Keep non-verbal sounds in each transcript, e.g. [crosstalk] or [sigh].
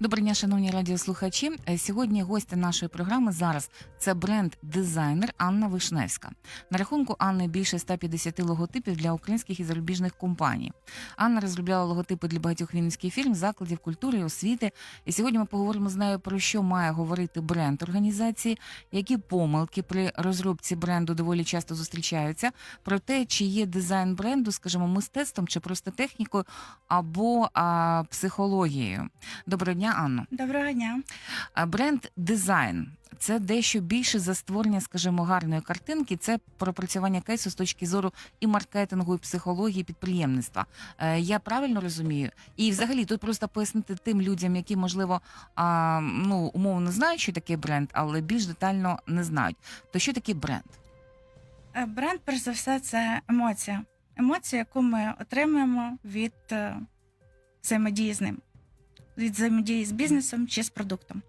Доброго дня, шановні радіослухачі. Е, Сьогодні гостя нашої програми зараз це бренд-дизайнер Анна Вишневська. На рахунку Анни більше 150 логотипів для українських і зарубіжних компаній. Анна розробляла логотипи для багатьох вінницьких фільм, закладів культури і освіти. І сьогодні ми поговоримо з нею про що має говорити бренд організації, які помилки при розробці бренду доволі часто зустрічаються. Про те, чи є дизайн бренду, скажімо, мистецтвом чи просто технікою або а, психологією. Доброго дня, Анно. Доброго дня. Бренд дизайн це дещо більше за створення, скажімо, гарної картинки. Це пропрацювання кейсу з точки зору і маркетингу, і психології, і підприємництва. Е, я правильно розумію? І взагалі тут просто пояснити тим людям, які можливо ну умовно знають, що таке бренд, але більш детально не знають. То що таке бренд? Е, Бренд, перш за все, це емоція. Емоція, яку ми отримуємо від е, взаємодії з ним, від взаємодії з бізнесом чи з продуктом.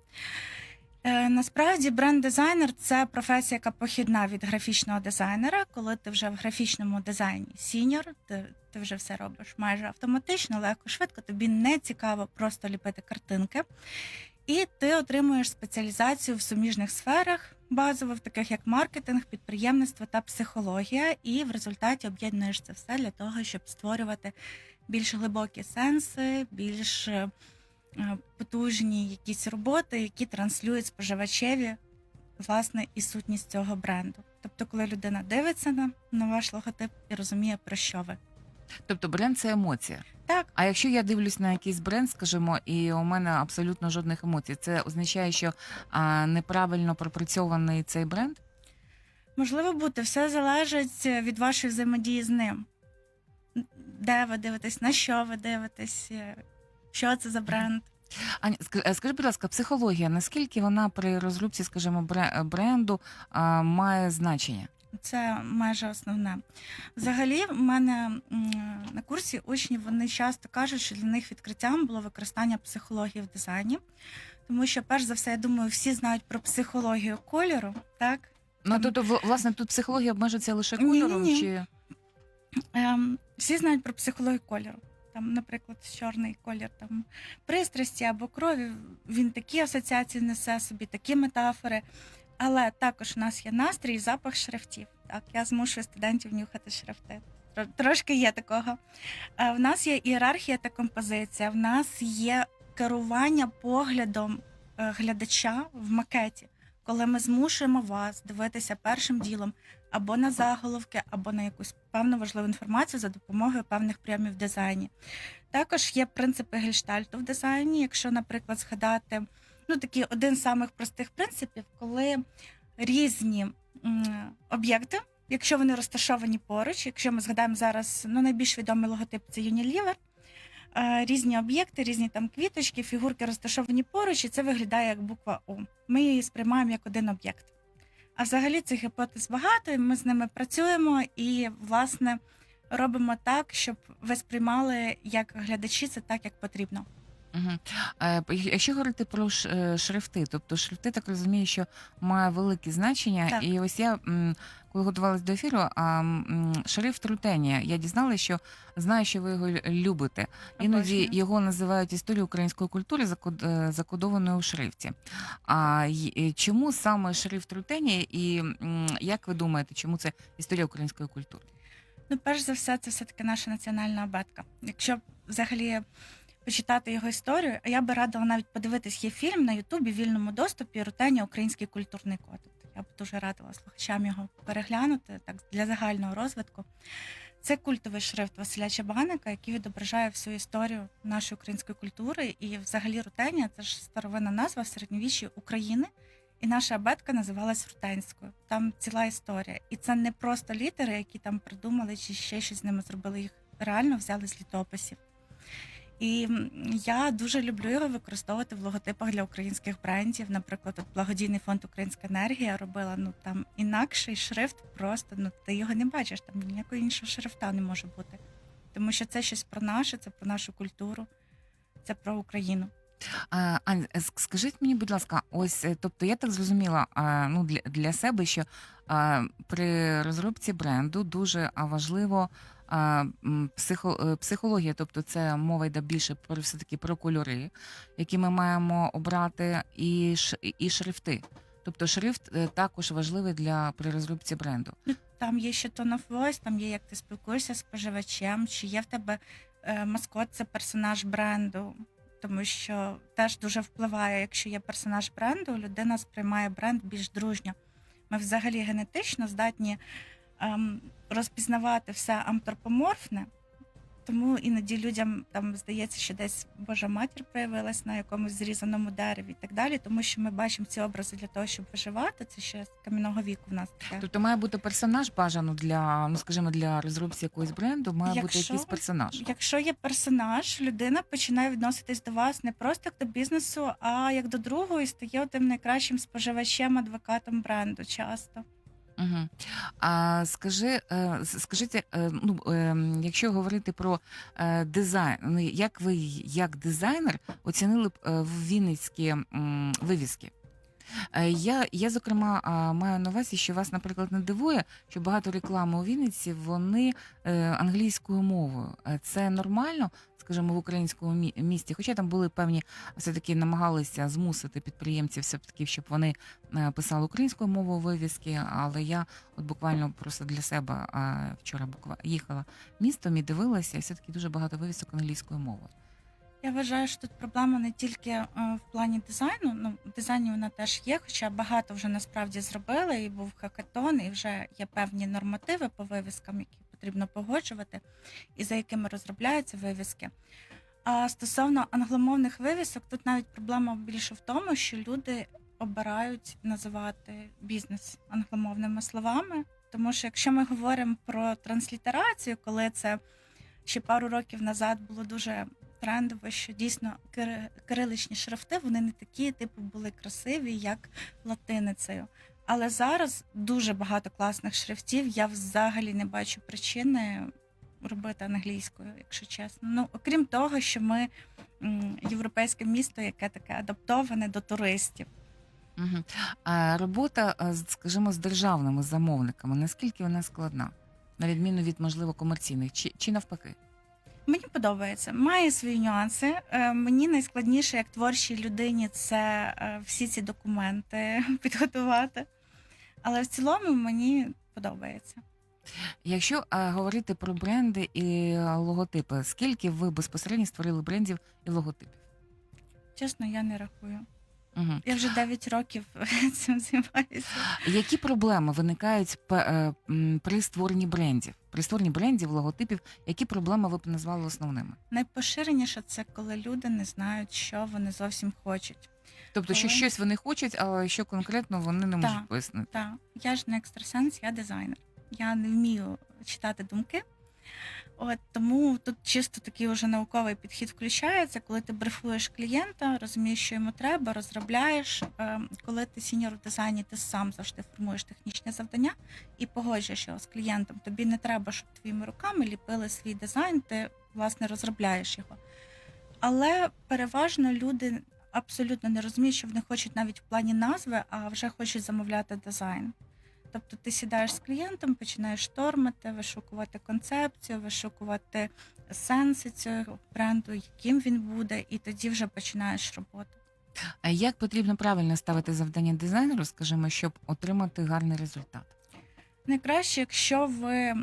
Е, Насправді, бренд-дизайнер це професія, яка похідна від графічного дизайнера. Коли ти вже в графічному дизайні сіньор, ти, ти вже все робиш майже автоматично, легко, швидко. Тобі не цікаво просто ліпити картинки. І ти отримуєш спеціалізацію в суміжних сферах, базово, таких як маркетинг, підприємництво та психологія. І в результаті об'єднуєш це все для того, щоб створювати більш глибокі сенси, більш е, потужні якісь роботи, які транслюють споживачеві власне і сутність цього бренду. Тобто, коли людина дивиться на, на ваш логотип і розуміє, про що ви. Тобто бренд це емоція. Так. А якщо я дивлюсь на якийсь бренд, скажімо, і у мене абсолютно жодних емоцій, це означає, що а, неправильно пропрацьований цей бренд? Можливо бути, все залежить від вашої взаємодії з ним. Де ви дивитесь, на що ви дивитесь, е, що це за бренд. Аня, ск- е, скажи, будь ласка, психологія, наскільки вона при розробці, скажімо, бре- бренду а, має значення? Це майже основне. Взагалі, в мене м, на курсі учні вони часто кажуть, що для них відкриттям було використання психології в дизайні. Тому що, перш за все, я думаю, всі знають про психологію кольору, так? Ну Там- тобто, в- власне, тут психологія обмежується лише кольором, Ні-ні-ні. чи Ем, всі знають про психологію кольору. Там, наприклад, чорний колір там пристрасті або крові. Він такі асоціації несе собі, такі метафори. Але також у нас є настрій і запах шрифтів. Так, я змушую студентів нюхати шрифти. Трошки є такого. Е, В нас є ієрархія та композиція. В нас є керування поглядом е, глядача в макеті, коли ми змушуємо вас дивитися першим ділом або на заголовки, або на якусь певну важливу інформацію за допомогою певних прийомів в дизайні. Також є принципи гельштальту в дизайні. Якщо, наприклад, згадати ну, такий один з самих простих принципів, коли різні об'єкти, якщо вони розташовані поруч, якщо ми згадаємо зараз ну, найбільш відомий логотип це Unilever, е, різні об'єкти, різні там квіточки, фігурки розташовані поруч, і це виглядає як буква У. Ми її сприймаємо як один об'єкт. А взагалі цих гіпотез багато, і ми з ними працюємо і, власне, робимо так, щоб ви сприймали як глядачі це так, як потрібно. Угу. Е, якщо говорити про ш, е, шрифти, тобто шрифти, так розумію, що має велике значення. Так. І ось я, м, коли готувалась до ефіру, а м, шрифт рутенія, я дізналася, що знаю, що ви його лю- любите. Іноді Обожнюю. його називають історією української культури, закод- е, закодованою у шрифті. А й- е, чому саме шрифт рутенія, і м, як ви думаєте, чому це історія української культури? Ну, перш за все, це все-таки наша національна абетка. Якщо взагалі почитати його історію, а я би радила навіть подивитись, є фільм на Ютубі вільному доступі Рутення Український культурний код. Я б дуже радила слухачам його переглянути так для загального розвитку. Це культовий шрифт Василя Чабаника, який відображає всю історію нашої української культури. І взагалі рутення це ж старовинна назва в середньовіччі України. І наша абетка називалась Рутенською. Там ціла історія. І це не просто літери, які там придумали чи ще щось з ними зробили. Їх реально взяли з літописів. І я дуже люблю його використовувати в логотипах для українських брендів. Наприклад, от благодійний фонд Українська енергія робила ну там інакший шрифт, просто ну ти його не бачиш, там ніякого іншого шрифта не може бути. Тому що це щось про наше, це про нашу культуру, це про Україну. А, е, скажіть мені, будь ласка, ось е, тобто я так зрозуміла, ну для, для себе, що при розробці бренду дуже важливо психо, е, психологія, тобто це мова йде більше про все таки про кольори, які ми маємо обрати, і, і шрифти. Тобто шрифт е, також важливий для при розробці бренду. Там є ще tone of voice, там є як ти спілкуєшся з споживачем, чи є в тебе е, маскот, це персонаж бренду. Тому що теж дуже впливає, якщо є персонаж бренду, людина сприймає бренд більш дружньо. Ми взагалі генетично здатні розпізнавати все антропоморфне, тому іноді людям там здається, що десь Божа матір проявилась на якомусь зрізаному дереві і так далі, тому що ми бачимо ці образи для того, щоб виживати. Це ще з кам'яного віку в нас таке. Тобто має бути персонаж бажано для, ну скажімо, для розробці якогось бренду, має бути Якщо- якийсь персонаж. Якщо є персонаж, людина починає відноситись до вас не просто як до бізнесу, а як до другого і стає тим найкращим споживачем, адвокатом бренду часто. Угу. А скажи, е, скажіть, е, ну е, якщо говорити про е, дизайн, ну, як ви як дизайнер оцінили б е, вінницькі вивіски? Я, я зокрема маю на увазі, що вас, наприклад, не дивує, що багато реклами у Вінниці вони англійською мовою. Це нормально, скажімо, в українському місті. Хоча там були певні, все таки намагалися змусити підприємців, все таки, щоб вони е, писали українською мовою вивіски. Але я от буквально просто для себе вчора буква їхала містом і дивилася, і все таки дуже багато вивісок англійською мовою. Я вважаю, що тут проблема не тільки е, в плані дизайну. Ну, в дизайні вона теж є, хоча багато вже насправді зробили, і був хакатон, і вже є певні нормативи по вивіскам, які потрібно погоджувати, і за якими розробляються вивіски. А стосовно англомовних вивісок, тут навіть проблема більше в тому, що люди обирають називати бізнес англомовними словами. Тому що якщо ми говоримо про транслітерацію, коли це ще пару років назад було дуже трендово, що дійсно кири- кириличні шрифти вони не такі, типу, були красиві, як латиницею. Але зараз дуже багато класних шрифтів. Я взагалі не бачу причини робити англійською, якщо чесно. Ну, окрім того, що ми м, європейське місто, яке таке адаптоване до туристів. Угу. А робота, е, з- скажімо, з державними замовниками, наскільки вона складна? На відміну від, можливо, комерційних, чи, чи навпаки? Мені подобається, має свої нюанси. Е, Мені найскладніше як творчій людині це е, всі ці документи [laughs] підготувати. Але в цілому мені подобається. Якщо е, говорити про бренди і логотипи, скільки ви безпосередньо створили брендів і логотипів? Чесно, я не рахую. Угу. Я вже 9 років [laughs] цим займаюся. Які проблеми виникають е, м, при створенні брендів? При створенні брендів, логотипів, які проблеми ви б назвали основними? Найпоширеніше це коли люди не знають, що вони зовсім хочуть. Тобто, що щось вони хочуть, але що конкретно вони не можуть Так. пояснити. Так, я ж не екстрасенс, я дизайнер. Я не вмію читати думки. От тому тут чисто такий вже науковий підхід включається, коли ти брифуєш клієнта, розумієш, що йому треба, розробляєш. Е, Коли ти сіньор в дизайні, ти сам завжди формуєш технічне завдання і погоджуєш його з клієнтом. Тобі не треба, щоб твоїми руками ліпили свій дизайн, ти власне розробляєш його. Але переважно люди абсолютно не розуміють, що вони хочуть навіть в плані назви, а вже хочуть замовляти дизайн. Тобто ти сідаєш з клієнтом, починаєш штормити, вишукувати концепцію, вишукувати сенси цього бренду, яким він буде, і тоді вже починаєш роботу. А як потрібно правильно ставити завдання дизайнеру, скажімо, щоб отримати гарний результат? Найкраще, якщо ви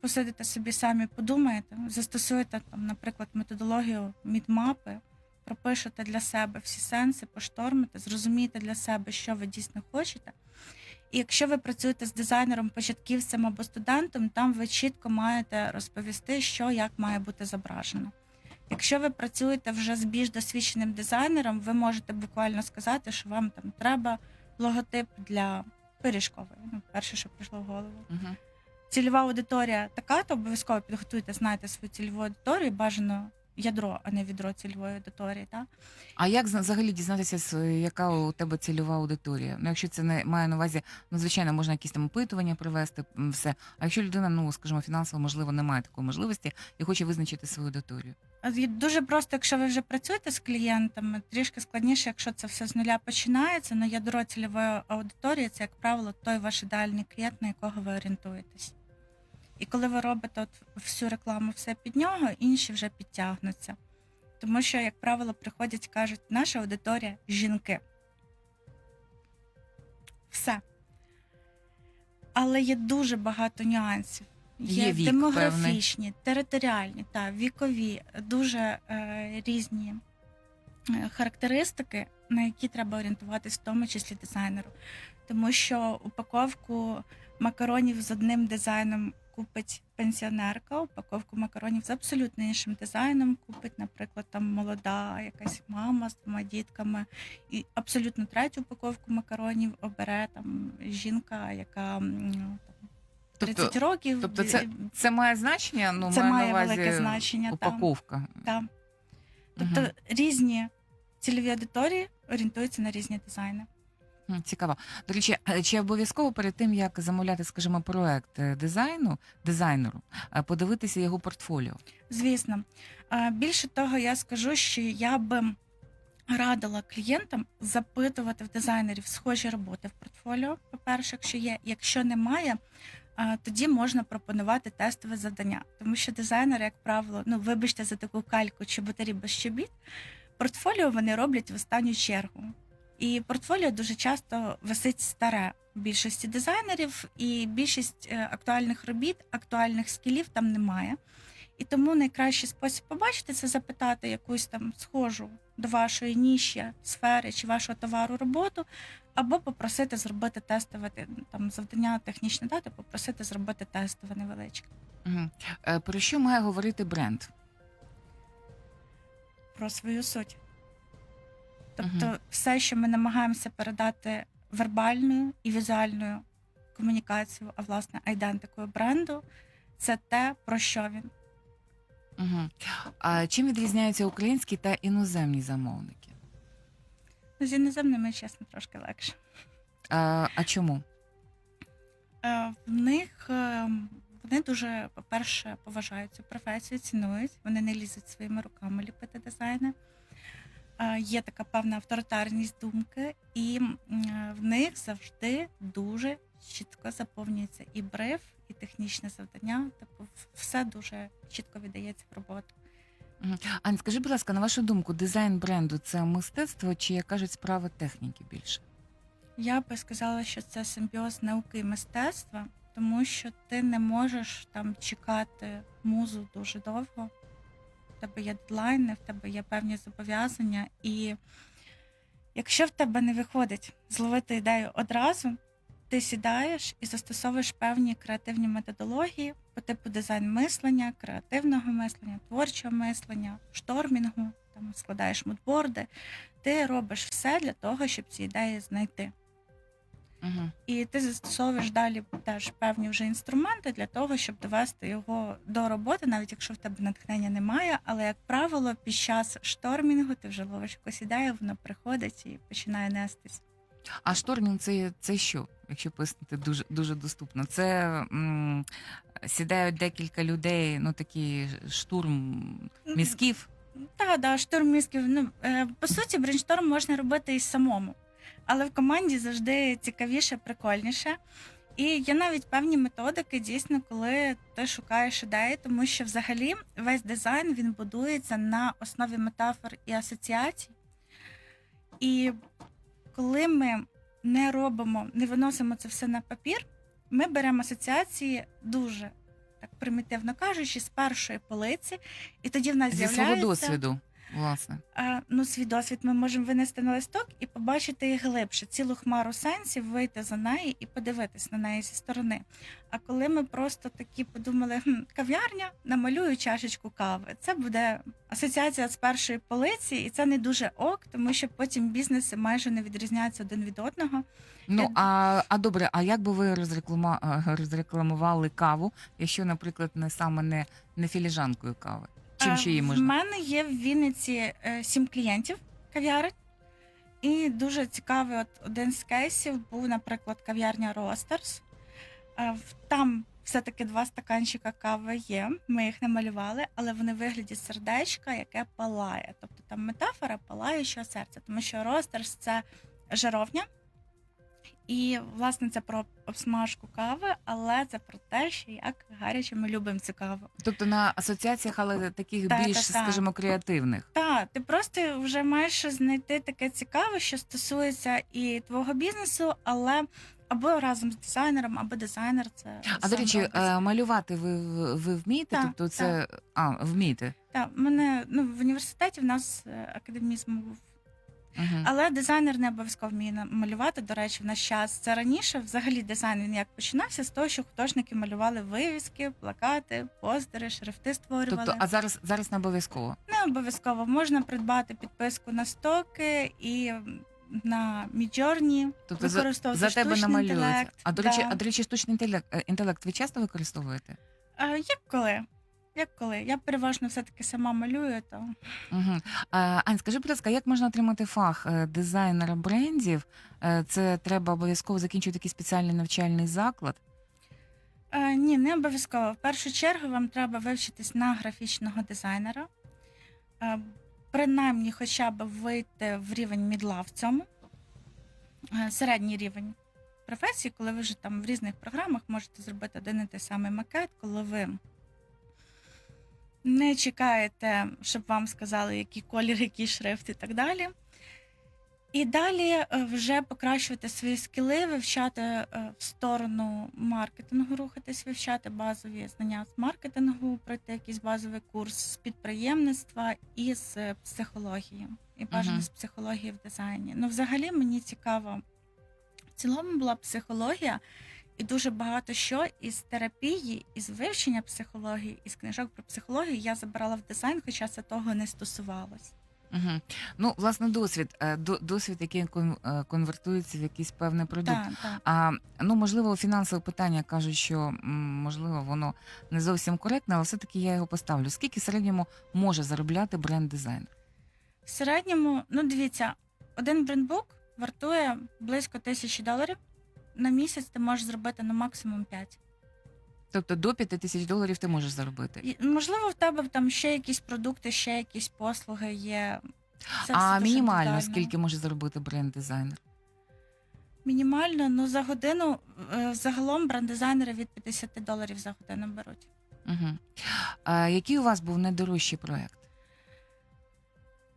посидите собі самі, подумаєте, застосуєте там, наприклад, методологію мідмапи, пропишете для себе всі сенси, поштормите, зрозумієте для себе, що ви дійсно хочете. І якщо ви працюєте з дизайнером, початківцем або студентом, там ви чітко маєте розповісти, що як має бути зображено. Якщо ви працюєте вже з більш досвідченим дизайнером, ви можете буквально сказати, що вам там треба логотип для пиріжкової. Ну, перше, що прийшло в голову. Угу. Цільова аудиторія така, то обов'язково підготуйте, знайте свою цільову аудиторію, бажано ядро, а не відро цільової аудиторії. Так? А як зна- взагалі дізнатися, с- яка у тебе цільова аудиторія? Ну, якщо це не має на увазі, ну звичайно, можна якісь там опитування провести, м, все. А якщо людина, ну скажімо, фінансово можливо не має такої можливості і хоче визначити свою аудиторію. Дуже просто, якщо ви вже працюєте з клієнтами, трішки складніше, якщо це все з нуля починається. але ядро цільової аудиторії це, як правило, той ваш ідеальний клієнт, на якого ви орієнтуєтесь. І коли ви робите от всю рекламу, все під нього, інші вже підтягнуться. Тому що, як правило, приходять і кажуть, наша аудиторія жінки. Все. Але є дуже багато нюансів. Є вік демографічні, територіальні та вікові, дуже е, різні е, характеристики, на які треба орієнтуватись, в тому числі дизайнеру. Тому що упаковку макаронів з одним дизайном купить пенсіонерка, упаковку макаронів з абсолютно іншим дизайном купить, наприклад, там молода якась мама з двома дітками, і абсолютно третю упаковку макаронів обере там жінка, яка ну, там, 30 Тобто, років. тобто це, це має значення? Ну, Це має на увазі велике значення. Упаковка. Так. Тобто Мгм. різні цільові аудиторії орієнтуються на різні дизайни. Цікаво. До речі, е, чи обов'язково перед тим, як замовляти, скажімо, проект е, дизайну, дизайнеру, е, подивитися його портфоліо? Звісно. Більше того, я скажу, що я би радила клієнтам запитувати в дизайнерів схожі роботи в портфоліо. По-перше, якщо є, якщо немає, тоді можна пропонувати тестове завдання. Тому що дизайнери, як правило, ну вибачте за таку кальку чоботарі без чобіт, портфоліо вони роблять в останню чергу. І портфоліо дуже часто висить старе більшості дизайнерів, і більшість е, актуальних робіт, актуальних скілів там немає. І тому найкращий спосіб побачити це запитати якусь там схожу до вашої ніші, сфери чи вашого товару роботу, або попросити зробити тестове там завдання технічне дати, попросити зробити тестове невеличке. Е, Про що має говорити бренд? про свою суть. Тобто, Мгм. все, що ми намагаємося передати вербальною і візуальною комунікацією, а власне айдентикою бренду, це те, про що він. Угу. А чим відрізняються українські та іноземні замовники? Ну, з іноземними, чесно, трошки легше. А, а чому? Е, В них е, вони дуже, по-перше, поважають цю професію, цінують, вони не лізуть своїми руками ліпити дизайни. Е, Є така певна авторитарність думки, і е, в них завжди дуже чітко заповнюється і бриф, і технічне завдання. Тобто все дуже чітко віддається в роботу. Ань, скажи, будь ласка, на вашу думку, дизайн бренду це мистецтво чи, як кажуть, справа техніки більше? Я би сказала, що це симбіоз науки і мистецтва, тому що ти не можеш там чекати музу дуже довго. В тебе є дедлайни, в тебе є певні зобов'язання, і якщо в тебе не виходить зловити ідею одразу, ти сідаєш і застосовуєш певні креативні методології по типу дизайн мислення, креативного мислення, творчого мислення, штормінгу, там складаєш мудборди. Ти робиш все для того, щоб ці ідеї знайти. Угу. І ти застосовуєш далі теж певні вже інструменти для того, щоб довести його до роботи, навіть якщо в тебе натхнення немає. Але, як правило, під час штормінгу ти вже ловиш якусь ідею, воно приходить і починає нестись. А штормінг це, це що? Якщо пояснити дуже дуже доступно, це м, сідають декілька людей, ну такий штурм мізків. Так, да, штурм мізків. Ну, е, по суті, брейншторм можна робити і самому, але в команді завжди цікавіше, прикольніше. І є навіть певні методики, дійсно, коли ти шукаєш ідеї, тому що взагалі весь дизайн він будується на основі метафор і асоціацій. І коли ми не робимо, не виносимо це все на папір, ми беремо асоціації дуже так примітивно кажучи, з першої полиці, і тоді в нас Зі з'являється свого досвіду, власне. а, ну, свій досвід ми можемо винести на листок і побачити її глибше, цілу хмару сенсів, вийти за неї і подивитись на неї зі сторони. А коли ми просто такі подумали, хм, кав'ярня, намалюю чашечку кави, це буде асоціація з першої полиці, і це не дуже ок, тому що потім бізнеси майже не відрізняються один від одного. Ну Я- а, а добре, а як би ви розреклама, е, [laughs] розрекламували каву, якщо, наприклад, не саме не, не філіжанкою кави? Чим А, ще її можна? мене є в Вінниці е, сім клієнтів кав'ярень. І дуже цікавий от один з кейсів був, наприклад, кав'ярня Ростерс. Там все-таки два стаканчика кави є. Ми їх намалювали, але вони в вигляді сердечка, яке палає. Тобто там метафора палаючого серця, тому що ростерс це жаровня. І, власне, це про обсмажку кави, але це про те, що як гаряче ми любимо цю каву. Тобто на асоціаціях, але таких Так, більш, так, так. скажімо, креативних. Так, ти просто вже маєш знайти таке цікаве, що стосується і твого бізнесу, але або разом з дизайнером, або дизайнер це А до речі, робить. е, малювати ви, ви вмієте? Так, тобто це а, вмієте. Так, мене ну в університеті в нас е, академізм був. Угу. Але дизайнер не обов'язково вміє на- малювати. До речі, в наш час це раніше. Взагалі дизайн він як починався з того, що художники малювали вивіски, плакати, постери, шрифти створювали. Тобто, а зараз зараз не обов'язково. Не обов'язково можна придбати підписку на стоки і на Midjourney, Тобто за, використовувати за тебе штучний намалюється. інтелект. А до речі, Да. а до речі, штучний інтелект, е, інтелект ви часто використовуєте? А, як коли? Як коли? Я переважно все-таки сама малюю, то Угу. А, Ань, скажи, будь ласка, як можна отримати фах е, дизайнера брендів? Е, Це треба обов'язково закінчувати якийсь спеціальний навчальний заклад. Е, ні, не обов'язково. В першу чергу вам треба вивчитись на графічного дизайнера, е, принаймні, хоча б вийти в рівень мідла в цьому, Е, середній рівень професії, коли ви вже там в різних програмах можете зробити один і той самий макет, коли ви не чекаєте, щоб вам сказали, який колір, який шрифт і так далі. І далі е, вже покращувати свої скіли, вивчати е, в сторону маркетингу, рухатись, вивчати базові знання з маркетингу, пройти якийсь базовий курс з підприємництва і з психології, і бажано Мгм. з психології в дизайні. Ну, взагалі, мені цікаво. В цілому була психологія, і дуже багато що із терапії, із вивчення психології, із книжок про психологію я забирала в дизайн, хоча це того не стосувалось. Угу. Ну, власне, досвід, е, досвід, який е, конвертується в якийсь певний продукт. Так, так. А ну можливо, фінансове питання кажуть, що можливо воно не зовсім коректне, але все-таки я його поставлю. Скільки в середньому може заробляти бренд-дизайнер? В середньому, ну дивіться, один брендбук вартує близько тисячі доларів. На місяць ти можеш зробити на максимум 5. Тобто до 5 тисяч доларів ти можеш заробити. І, можливо, в тебе там ще якісь продукти, ще якісь послуги є. Це а все дуже мінімально індивідуально. скільки може заробити бренд-дизайнер? Мінімально, ну за годину е, загалом бренд-дизайнери від 50 доларів за годину беруть. Угу. А, який у вас був найдорожчий проект?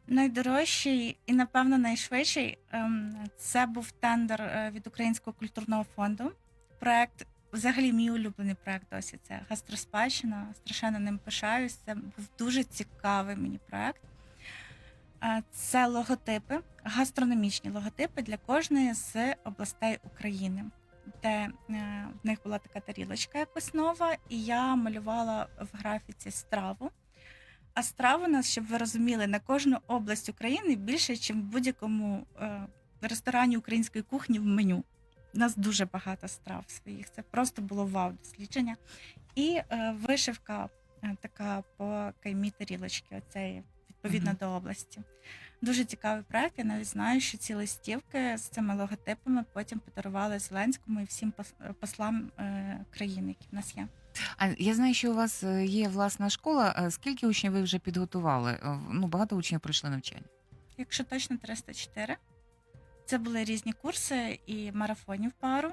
Найдорожчий і, напевно, найшвидший ем, це був тендер е, від Українського культурного фонду. Проект, взагалі, мій улюблений проект досі. Це гастроспадщина. Страшенно ним пишаюсь. Це був дуже цікавий мені проект. Е, Це логотипи, гастрономічні логотипи для кожної з областей України, де е, в них була така тарілочка як основа, і я малювала в графіці страву. А страв у нас, щоб ви розуміли, на кожну область України більше, ніж в будь-якому е, ресторані української кухні в меню. У нас дуже багато страв своїх. Це просто було вау дослідження. І е, вишивка е, така по каймі тарілочки, оцеї, відповідно Мгм. до області. Дуже цікавий проект. Я навіть знаю, що ці листівки з цими логотипами потім подарували Зеленському і всім пос- послам е, країн, які в нас є. А я знаю, що у вас е, є власна школа. Е, Скільки учнів ви вже підготували? Е, Ну, багато учнів пройшли навчання. Якщо точно 304. Це були різні курси і марафонів пару.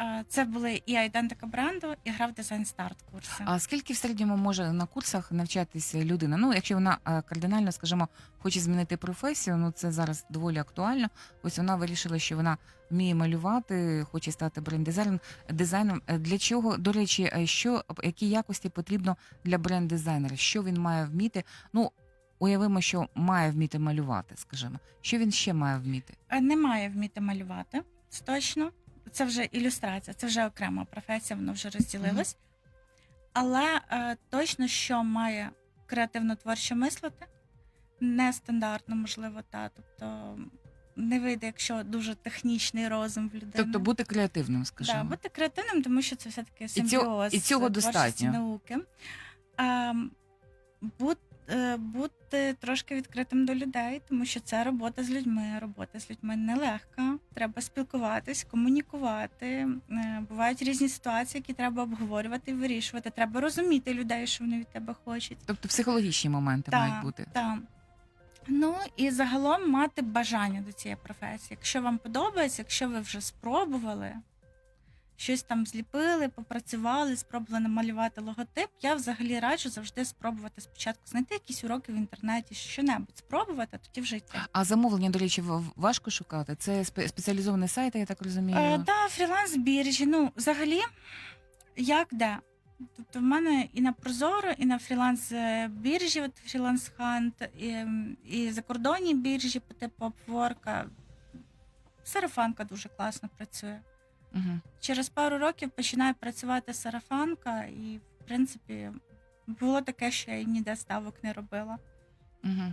Е, Це були і айдентика бренду, і грав дизайн старт курси. А скільки в середньому може на курсах навчатися людина? Ну, якщо вона е, кардинально, скажімо, хоче змінити професію, ну це зараз доволі актуально. Ось вона вирішила, що вона вміє малювати, хоче стати бренд-дизайнером. Дизайном Е, для чого, до речі, е, що які якості потрібно для бренд-дизайнера? Що він має вміти? Ну уявимо, що має вміти малювати, скажімо. Що він ще має вміти? Е, Не має вміти малювати, точно. Це вже ілюстрація, це вже окрема професія, воно вже розділилось. Але е, точно, що має креативно творчо мислити, нестандартно, можливо, та. Тобто не вийде, якщо дуже технічний розум в людини. Тобто бути креативним, Да, бути креативним, тому що це все-таки цього- симбіоз і цього творчості достатньо. науки. Ем, бут, е, бути трошки відкритим до людей, тому що це робота з людьми. Робота з людьми нелегка. Треба спілкуватись, комунікувати. Е, Бувають різні ситуації, які треба обговорювати і вирішувати. Треба розуміти людей, що вони від тебе хочуть. Тобто психологічні моменти мають бути. Так. Ну і загалом мати бажання до цієї професії. Якщо вам подобається, якщо ви вже спробували щось там зліпили, попрацювали, спробували намалювати логотип, я взагалі раджу завжди спробувати спочатку знайти якісь уроки в інтернеті, що-небудь спробувати, а тоді вже йти. А замовлення, до речі, важко шукати. Це спе- спеціалізовані сайти, я так розумію. Е, та, фріланс біржі. Ну, взагалі, як де? Тобто в мене і на Прозоро, і на фріланс е, біржі, от фріланс хант, і, і закордонні біржі по типу Upwork. Сарафанка дуже класно працює. Угу. Через пару років починає працювати сарафанка, і, в принципі, було таке, що я ніде ставок не робила. Угу.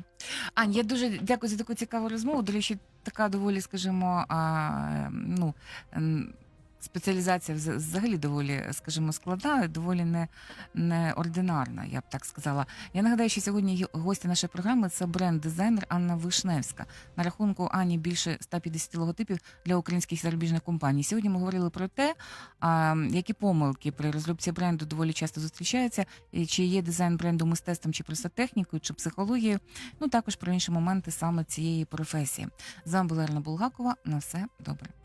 Ань, я дуже дякую за таку цікаву розмову. До речі, така доволі, скажімо, а, ну, м, спеціалізація взагалі доволі, скажімо, складна, доволі не, неординарна, я б так сказала. Я нагадаю, що сьогодні гості нашої програми це бренд-дизайнер Анна Вишневська. На рахунку Ані більше 150 логотипів для українських зарубіжних компаній. Сьогодні ми говорили про те, які помилки при розробці бренду доволі часто зустрічаються, чи є дизайн бренду мистецтвом, чи просто технікою, чи психологією. Ну також про інші моменти саме цієї професії. З вами була Ірина Булгакова. На все добре.